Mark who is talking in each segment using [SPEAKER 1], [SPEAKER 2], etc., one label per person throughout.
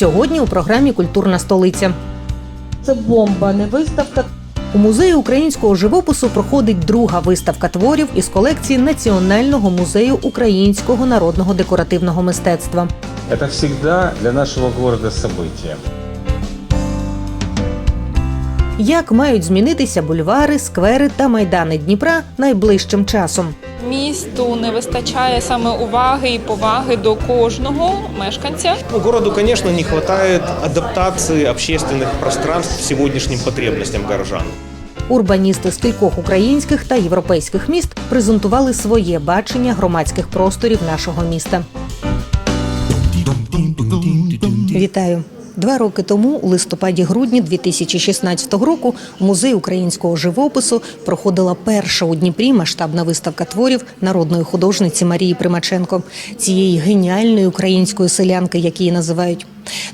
[SPEAKER 1] Сьогодні у програмі Культурна столиця.
[SPEAKER 2] Це бомба, не виставка.
[SPEAKER 1] У музеї українського живопису проходить друга виставка творів із колекції Національного музею українського народного декоративного мистецтва.
[SPEAKER 3] Это всегда для нашего города событие.
[SPEAKER 1] Як мають змінитися бульвари, сквери та майдани Дніпра найближчим часом?
[SPEAKER 4] Місту не вистачає саме уваги і поваги до кожного мешканця.
[SPEAKER 5] Ну, Городу, конечно, не хватает адаптации общественных пространств сегодняшним потребностям горожан.
[SPEAKER 1] Урбаністи з кількох українських та європейських міст презентували своє бачення громадських просторів нашого міста. Вітаю! Два роки тому, у листопаді-грудні 2016 року, у музеї українського живопису проходила перша у Дніпрі масштабна виставка творів народної художниці Марії Примаченко, цієї геніальної української селянки, як її називають.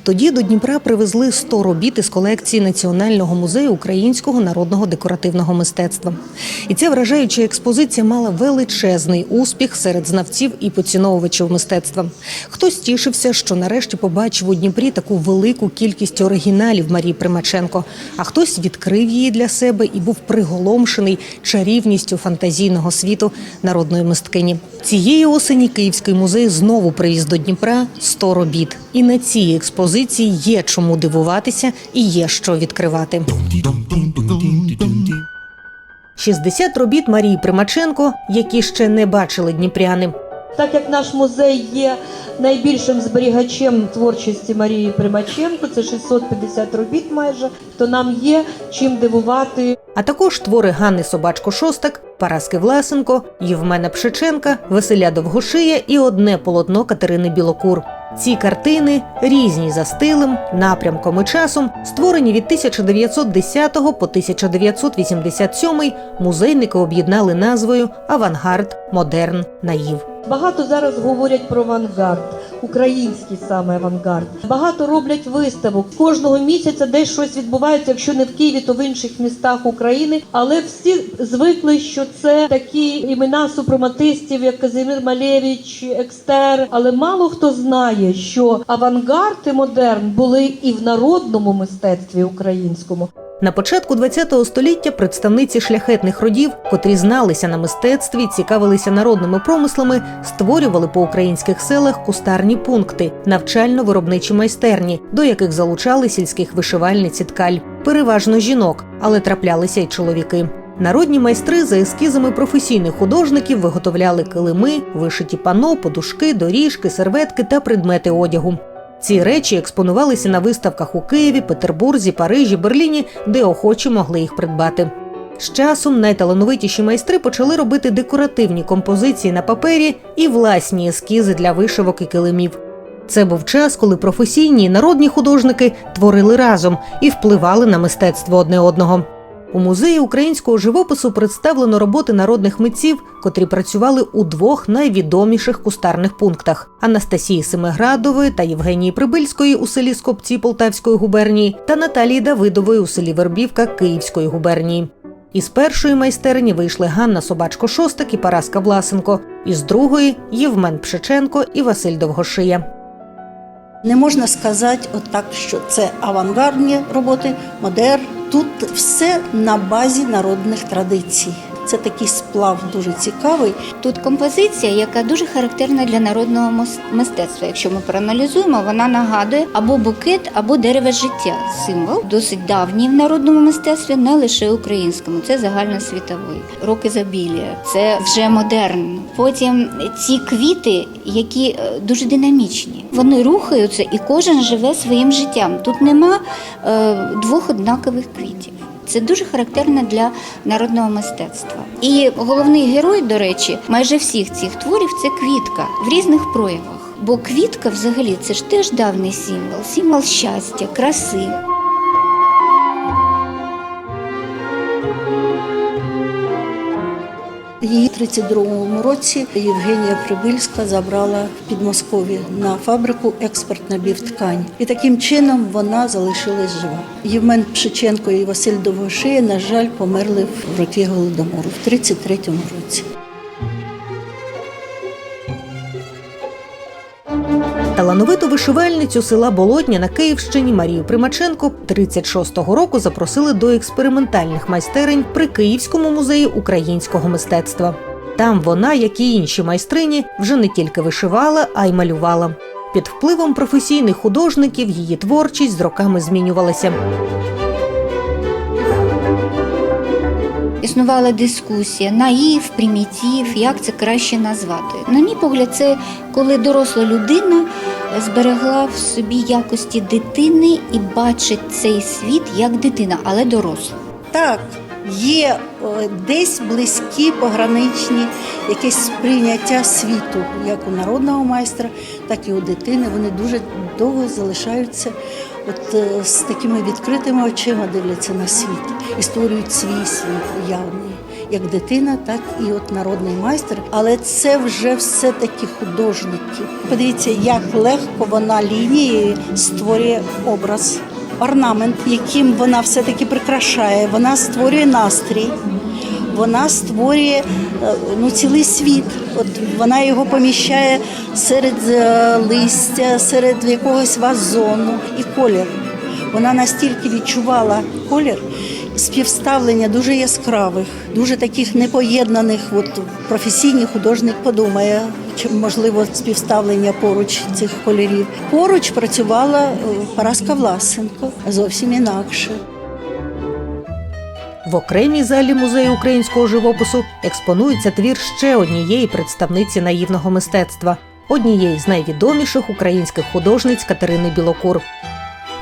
[SPEAKER 1] Тоді до Дніпра привезли 100 робіт із колекції Національного музею українського народного декоративного мистецтва. І ця вражаюча експозиція мала величезний успіх серед знавців і поціновувачів мистецтва. Хтось тішився, що нарешті побачив у Дніпрі таку велику кількість оригіналів Марії Примаченко, а хтось відкрив її для себе і був приголомшений чарівністю фантазійного світу народної мисткині. Цієї осені Київський музей знову привіз до Дніпра 100 робіт. І на цій експозиції є чому дивуватися і є що відкривати. 60 робіт Марії Примаченко, які ще не бачили дніпряни.
[SPEAKER 2] Так як наш музей є найбільшим зберігачем творчості Марії Примаченко, це 650 робіт майже, то нам є чим дивувати.
[SPEAKER 1] А також твори Ганни Собачко Шостак, Параски Власенко, Євмена Пшиченка, Василя Довгошия і одне полотно Катерини Білокур. Ці картини різні за стилем, напрямком і часом, створені від 1910 по 1987, музейники об'єднали назвою Авангард, Модерн, Наїв.
[SPEAKER 2] Багато зараз говорять про авангард, український саме авангард. Багато роблять виставок. Кожного місяця десь щось відбувається, якщо не в Києві, то в інших містах України. Але всі звикли, що це такі імена супрематистів, як Казимир Малевич, Екстер. Але мало хто знає, що авангард і модерн були і в народному мистецтві українському.
[SPEAKER 1] На початку ХХ століття представниці шляхетних родів, котрі зналися на мистецтві, цікавилися народними промислами, створювали по українських селах кустарні пункти, навчально-виробничі майстерні, до яких залучали сільських вишивальниць і ткаль, переважно жінок, але траплялися й чоловіки. Народні майстри за ескізами професійних художників виготовляли килими, вишиті пано, подушки, доріжки, серветки та предмети одягу. Ці речі експонувалися на виставках у Києві, Петербурзі, Парижі, Берліні, де охочі могли їх придбати. З часом найталановитіші майстри почали робити декоративні композиції на папері і власні ескізи для вишивок і килимів. Це був час, коли професійні і народні художники творили разом і впливали на мистецтво одне одного. У музеї українського живопису представлено роботи народних митців, котрі працювали у двох найвідоміших кустарних пунктах Анастасії Семиградової та Євгенії Прибильської у селі Скопці Полтавської губернії та Наталії Давидової у селі Вербівка Київської губернії. Із першої майстерні вийшли Ганна Собачко Шостак і Параска Власенко, із другої Євмен Пшиченко і Василь Довгошия.
[SPEAKER 6] Не можна сказати отак, що це авангардні роботи, модерн. Тут все на базі народних традицій. Це такий сплав дуже цікавий.
[SPEAKER 7] Тут композиція, яка дуже характерна для народного мис- мистецтва. Якщо ми проаналізуємо, вона нагадує або букет, або дерево життя. Символ досить давній в народному мистецтві, не лише українському. Це загальносвітовий. Рок ізобілія, це вже модерн. Потім ці квіти, які е, дуже динамічні. Вони рухаються, і кожен живе своїм життям. Тут нема е, двох однакових квітів. Це дуже характерно для народного мистецтва. І головний герой, до речі, майже всіх цих творів це квітка в різних проявах. Бо квітка, взагалі, це ж теж давній символ, символ щастя, краси.
[SPEAKER 6] Її в 32-му році Євгенія Прибильська забрала в Підмосков'я на фабрику експорт набір ткань. І таким чином вона залишилась жива. Євмен Пшиченко і Василь Довгошия, на жаль, померли в роки голодомору в 33-му році.
[SPEAKER 1] Талановиту вишивальницю села Болотня на Київщині Марію Примаченко 36-го року запросили до експериментальних майстерень при Київському музеї українського мистецтва. Там вона, як і інші майстрині, вже не тільки вишивала, а й малювала. Під впливом професійних художників її творчість з роками змінювалася.
[SPEAKER 7] Існувала дискусія, наїв, примітив, як це краще назвати. На мій погляд, це коли доросла людина зберегла в собі якості дитини і бачить цей світ як дитина, але доросла.
[SPEAKER 6] Так, є е, десь близькі пограничні якесь сприйняття світу, як у народного майстра, так і у дитини. Вони дуже довго залишаються от, е, з такими відкритими очима, дивляться на світ і створюють свій світ уявний. Як дитина, так і от народний майстер, але це вже все таки художники. Подивіться, як легко вона лінією створює образ орнамент, яким вона все-таки прикрашає. Вона створює настрій, вона створює е, ну, цілий світ. От вона його поміщає серед е, листя, серед якогось вазону і колір. Вона настільки відчувала колір. Співставлення дуже яскравих, дуже таких непоєднаних. От професійний художник подумає, чи можливо співставлення поруч цих кольорів. Поруч працювала е, Параска Власенко зовсім інакше.
[SPEAKER 1] В окремій залі музею українського живопису експонується твір ще однієї представниці наївного мистецтва, однієї з найвідоміших українських художниць Катерини Білокур.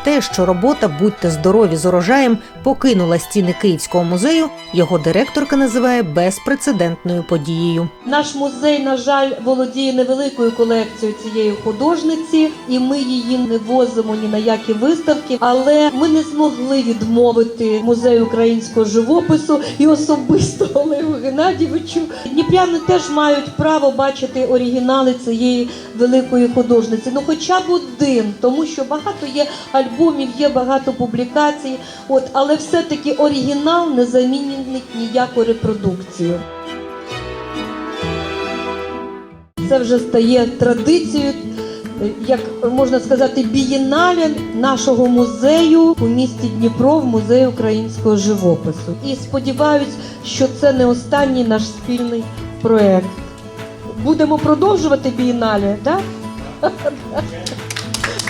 [SPEAKER 1] Те, що робота Будьте здорові з урожаєм покинула стіни Київського музею, його директорка називає безпрецедентною подією.
[SPEAKER 2] Наш музей, на жаль, володіє невеликою колекцією цієї художниці, і ми її не возимо ні на які виставки. Але ми не змогли відмовити музею українського живопису і особисто Олегу Геннадійовичу. Дніпряни теж мають право бачити оригінали цієї великої художниці. Ну, хоча б один, тому що багато є альбомів, є багато публікацій. От, але все-таки оригінал не замінить ніяку репродукцію. Це вже стає традицією, як можна сказати, бієнале нашого музею у місті Дніпро в музеї українського живопису. І сподіваюсь, що це не останній наш спільний проект. Будемо продовжувати бієнале, так?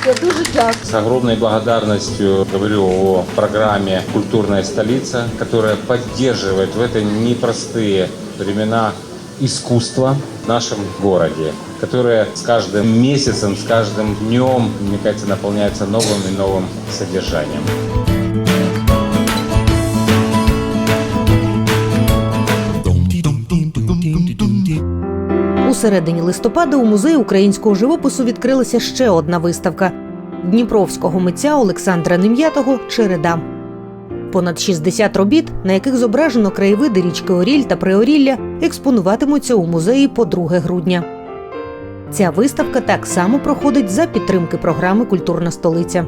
[SPEAKER 2] Я дуже дякую.
[SPEAKER 3] С огромной благодарностью говорю о программе «Культурная столица», которая поддерживает в это непростые времена искусство в нашем городе, которое с каждым месяцем, с каждым днем, мне кажется, наполняется новым и новым содержанием.
[SPEAKER 1] Середині листопада у музеї українського живопису відкрилася ще одна виставка дніпровського митця Олександра Нем'ятого Череда. Понад 60 робіт, на яких зображено краєвиди річки Оріль та Приорілля, експонуватимуться у музеї по 2 грудня. Ця виставка так само проходить за підтримки програми Культурна столиця.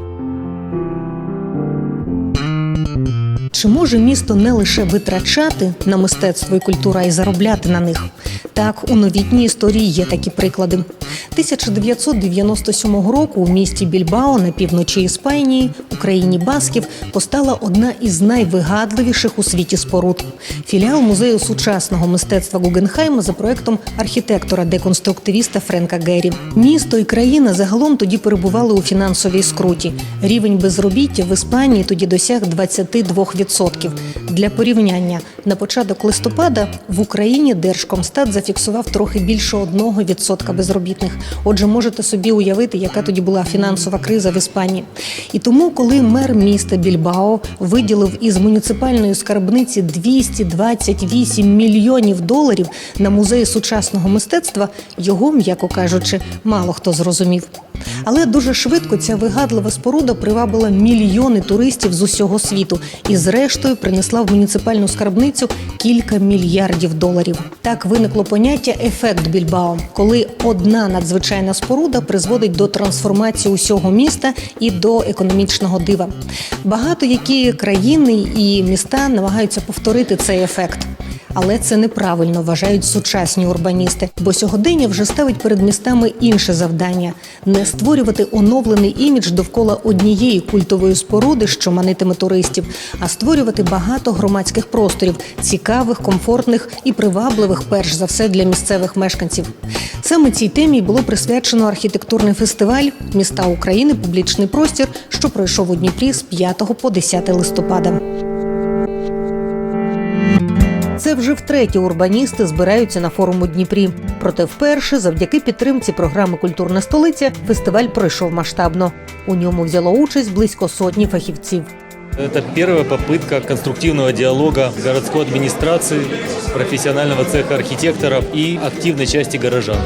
[SPEAKER 1] Чи може місто не лише витрачати на мистецтво і культуру, а й заробляти на них? Так, у новітній історії є такі приклади. 1997 року у місті Більбао на півночі Іспанії, Україні Басків, постала одна із найвигадливіших у світі споруд. Філіал музею сучасного мистецтва Гугенхайма за проектом архітектора-деконструктивіста Френка Геррі. Місто і країна загалом тоді перебували у фінансовій скруті. Рівень безробіття в Іспанії тоді досяг 22%. Для порівняння на початок листопада в Україні Держкомстат зафіксував трохи більше 1% безробітних. Отже, можете собі уявити, яка тоді була фінансова криза в Іспанії. І тому, коли мер міста Більбао виділив із муніципальної скарбниці 228 мільйонів доларів на музей сучасного мистецтва, його, м'яко кажучи, мало хто зрозумів. Але дуже швидко ця вигадлива споруда привабила мільйони туристів з усього світу і, зрештою, принесла в муніципальну скарбницю кілька мільярдів доларів. Так виникло поняття ефект Більбао, коли одна надзвичайна споруда призводить до трансформації усього міста і до економічного дива. Багато які країни і міста намагаються повторити цей ефект. Але це неправильно вважають сучасні урбаністи, бо сьогодення вже ставить перед містами інше завдання не створювати оновлений імідж довкола однієї культової споруди, що манитиме туристів, а створювати багато громадських просторів, цікавих, комфортних і привабливих, перш за все для місцевих мешканців. Саме цій темі було присвячено архітектурний фестиваль Міста України публічний простір, що пройшов у Дніпрі з 5 по 10 листопада. Це вже втретє урбаністи збираються на форум у Дніпрі. Проте вперше, завдяки підтримці програми Культурна столиця, фестиваль пройшов масштабно. У ньому взяло участь близько сотні фахівців.
[SPEAKER 8] Это первая попытка конструктивного диалога городской администрации, профессионального цеха архитекторов и активной части горожан.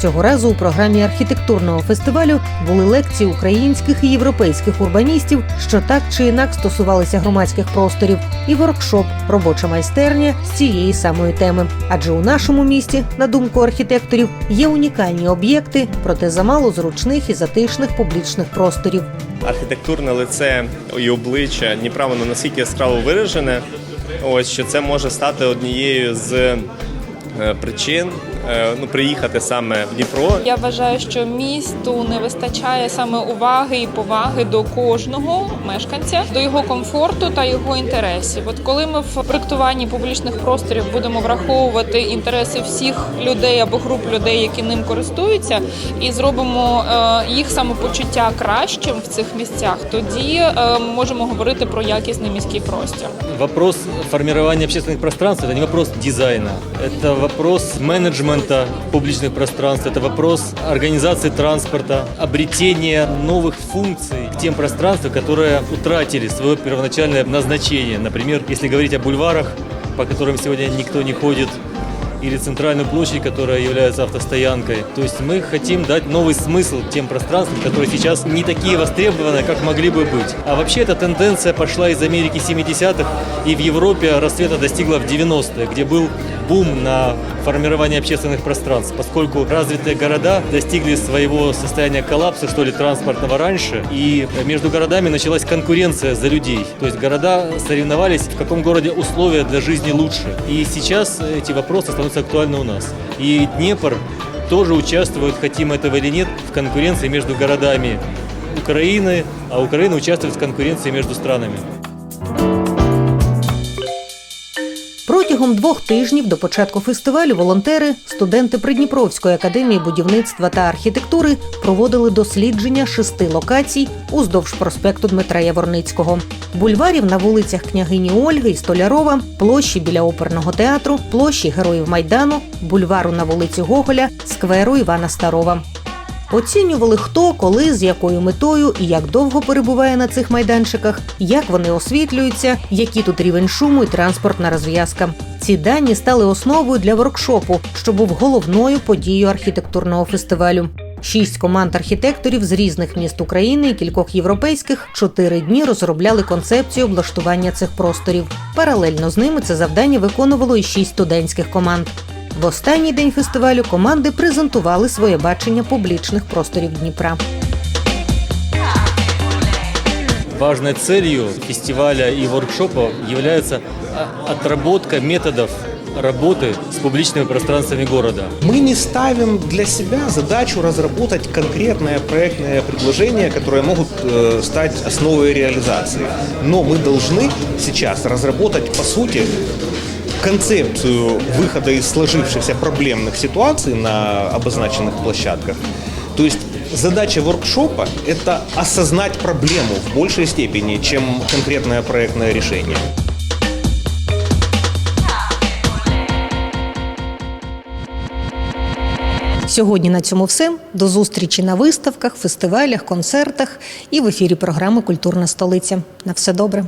[SPEAKER 1] Цього разу у програмі архітектурного фестивалю були лекції українських і європейських урбаністів, що так чи інак стосувалися громадських просторів, і воркшоп робоча майстерня з цієї самої теми. Адже у нашому місті, на думку архітекторів, є унікальні об'єкти, проте замало зручних і затишних публічних просторів.
[SPEAKER 9] архітектурне лице і обличчя Дніпра воно настільки яскраво виражене, ось що це може стати однією з е, причин ну, приїхати саме в Дніпро
[SPEAKER 4] Я вважаю, що місту не вистачає саме уваги і поваги до кожного мешканця, до його комфорту та його інтересів. От коли ми в проектуванні публічних просторів будемо враховувати інтереси всіх людей або груп людей, які ним користуються, і зробимо е, їх самопочуття кращим в цих місцях, тоді е, ми можемо говорити про якісний міський простір.
[SPEAKER 8] Вопрос формирования общественных пространств – это не вопрос дизайна, это вопрос менеджмента публичных пространств, это вопрос организации транспорта, обретения новых функций тем пространствам, которые утратили свое первоначальное назначение. Например, если говорить о бульварах, по которым сегодня никто не ходит, или центральную площадь, которая является автостоянкой. То есть мы хотим дать новый смысл тем пространствам, которые сейчас не такие востребованы, как могли бы быть. А вообще эта тенденция пошла из Америки 70-х и в Европе расцвета достигла в 90-е, где был бум на формирование общественных пространств, поскольку развитые города достигли своего состояния коллапса, что ли, транспортного раньше, и между городами началась конкуренция за людей. То есть города соревновались, в каком городе условия для жизни лучше. И сейчас эти вопросы становятся актуальны у нас. И Днепр тоже участвует, хотим этого или нет, в конкуренции между городами Украины, а Украина участвует в конкуренции между странами.
[SPEAKER 1] Протягом двох тижнів до початку фестивалю волонтери, студенти Придніпровської академії будівництва та архітектури проводили дослідження шести локацій уздовж проспекту Дмитра Яворницького, бульварів на вулицях княгині Ольги і Столярова, площі біля оперного театру, площі Героїв Майдану, бульвару на вулиці Гоголя, скверу Івана Старова. Оцінювали хто, коли, з якою метою і як довго перебуває на цих майданчиках, як вони освітлюються, які тут рівень шуму і транспортна розв'язка. Ці дані стали основою для воркшопу, що був головною подією архітектурного фестивалю. Шість команд архітекторів з різних міст України і кількох європейських чотири дні розробляли концепцію облаштування цих просторів. Паралельно з ними це завдання виконувало і шість студентських команд. В останній день фестивалю команди презентували своє бачення публічних просторів Дніпра.
[SPEAKER 8] Важной целью фестиваля и воркшопа является а, отработка методов работы с публичными пространствами города.
[SPEAKER 5] Мы не ставим для себя задачу разработать конкретное проектное предложение, которое могут э, стать основой реализации. Но мы должны сейчас разработать, по сути, концепцию выхода из сложившихся проблемных ситуаций на обозначенных площадках. То есть задача воркшопа – это осознать проблему в большей степени, чем конкретное проектное решение.
[SPEAKER 1] Сьогодні на цьому все. До зустрічі на виставках, фестивалях, концертах і в ефірі програми Культурна столиця. На все добре.